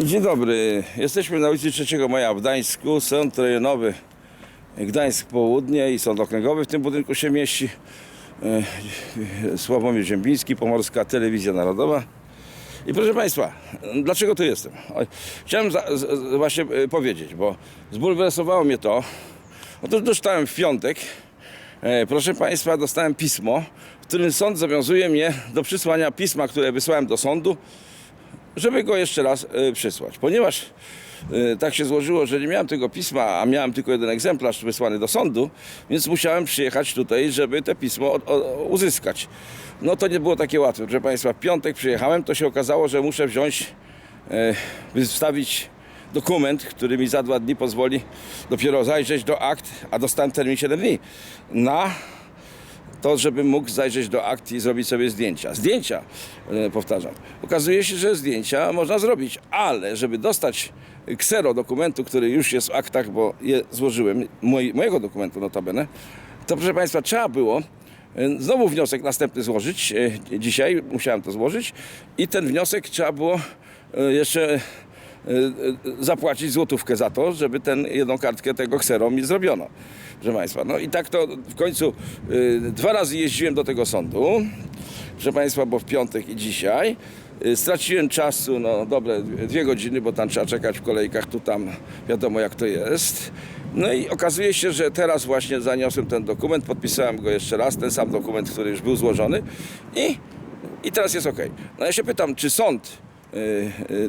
Dzień dobry. Jesteśmy na ulicy 3 Maja w Gdańsku. Sąd rejonowy Gdańsk Południe i sąd okręgowy w tym budynku się mieści. E, Sławomir Ziembiński, Pomorska Telewizja Narodowa. I proszę Państwa, dlaczego tu jestem? Chciałem za, z, właśnie e, powiedzieć, bo zbulwersowało mnie to. Otóż dostałem w piątek, e, proszę Państwa, dostałem pismo, w którym sąd zobowiązuje mnie do przysłania pisma, które wysłałem do sądu, żeby go jeszcze raz y, przysłać. Ponieważ y, tak się złożyło, że nie miałem tego pisma, a miałem tylko jeden egzemplarz wysłany do sądu, więc musiałem przyjechać tutaj, żeby te pismo uzyskać. No to nie było takie łatwe. Proszę Państwa, w piątek przyjechałem, to się okazało, że muszę wziąć, e, wystawić dokument, który mi za dwa dni pozwoli dopiero zajrzeć do akt, a dostałem termin 7 dni, na to, żebym mógł zajrzeć do akt i zrobić sobie zdjęcia. Zdjęcia, e, powtarzam. Okazuje się, że zdjęcia można zrobić, ale żeby dostać ksero dokumentu, który już jest w aktach, bo je złożyłem, moj, mojego dokumentu notabene, to proszę Państwa, trzeba było e, znowu wniosek następny złożyć. e, Dzisiaj musiałem to złożyć i ten wniosek trzeba było jeszcze zapłacić złotówkę za to, żeby ten jedną kartkę tego ksero mi zrobiono. Proszę Państwa, no i tak to w końcu y, dwa razy jeździłem do tego sądu, proszę Państwa, bo w piątek i dzisiaj. Y, Straciłem czasu, no dobre dwie godziny, bo tam trzeba czekać w kolejkach, tu tam wiadomo jak to jest. No i okazuje się, że teraz właśnie zaniosłem ten dokument, podpisałem go jeszcze raz, ten sam dokument, który już był złożony i, i teraz jest ok. No ja się pytam, czy sąd y, y,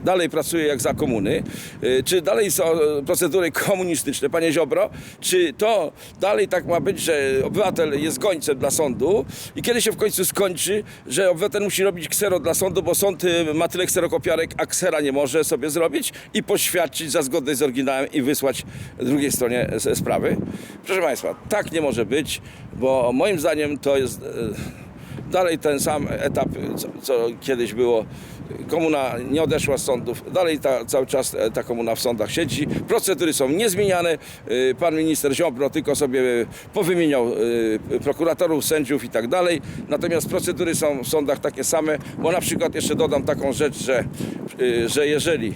dalej pracuje jak za komuny, y, czy dalej są e, procedury komunistyczne, panie Ziobro, czy to dalej tak ma być, że obywatel jest gońcem dla sądu i kiedy się w końcu skończy, że obywatel musi robić ksero dla sądu, bo sąd ma tyle kserokopiarek, a ksera nie może sobie zrobić i poświadczyć za zgodność z oryginałem i wysłać drugiej stronie sprawy. Proszę państwa, tak nie może być, bo moim zdaniem to jest dalej ten sam etap, co, co kiedyś było. Komuna nie odeszła z sądów, dalej ta, cały czas e, ta komuna w sądach siedzi. Procedury są niezmieniane. Y, Pan minister Ziobro tylko sobie powymieniał y, prokuratorów, sędziów i tak dalej. Natomiast procedury są w sądach takie same, bo na przykład jeszcze dodam taką rzecz, że, że jeżeli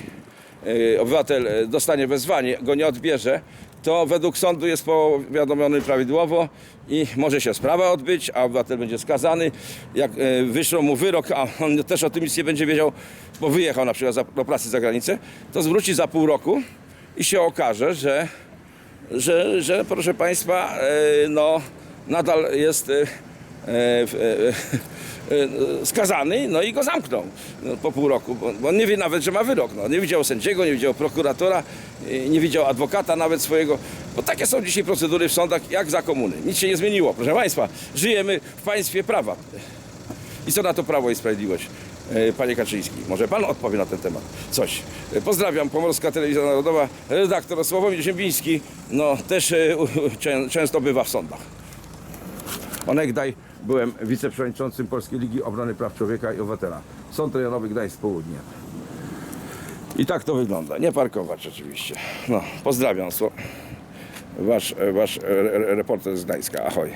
obywatel dostanie wezwanie, go nie odbierze, to według sądu jest powiadomiony prawidłowo i może się sprawa odbyć, a obywatel będzie skazany. Jak e, wyszło mu wyrok, a on też o tym nic nie będzie wiedział, bo wyjechał na przykład do pracy za granicę, to zwróci za pół roku i się okaże, że, że, że proszę Państwa, e, no nadal jest e, e, e, skazany, no i go zamknął no, po pół roku, bo, on nie wie nawet, że ma wyrok. No. Nie widział sędziego, nie widział prokuratora, e, nie widział adwokata nawet swojego, bo takie są dzisiaj procedury w sądach jak za komuny. Nic się nie zmieniło, proszę Państwa. Żyjemy w państwie prawa. I co na to Prawo i Sprawiedliwość? E, Panie Kaczyński, może Pan odpowie na ten temat coś. E, Pozdrawiam, Pomorska Telewizja Narodowa, redaktor Sławomir Ziembiński, no też e, często bywa w sądach. Onegdaj byłem wiceprzewodniczącym Polskiej Ligi Obrony Praw Człowieka i Obywatela. Sąd Rejonowy Gdańsk Południe. I tak to wygląda. Nie parkować oczywiście. No, pozdrawiam. Wasz, wasz re- reporter z Gdańska. Ahoj.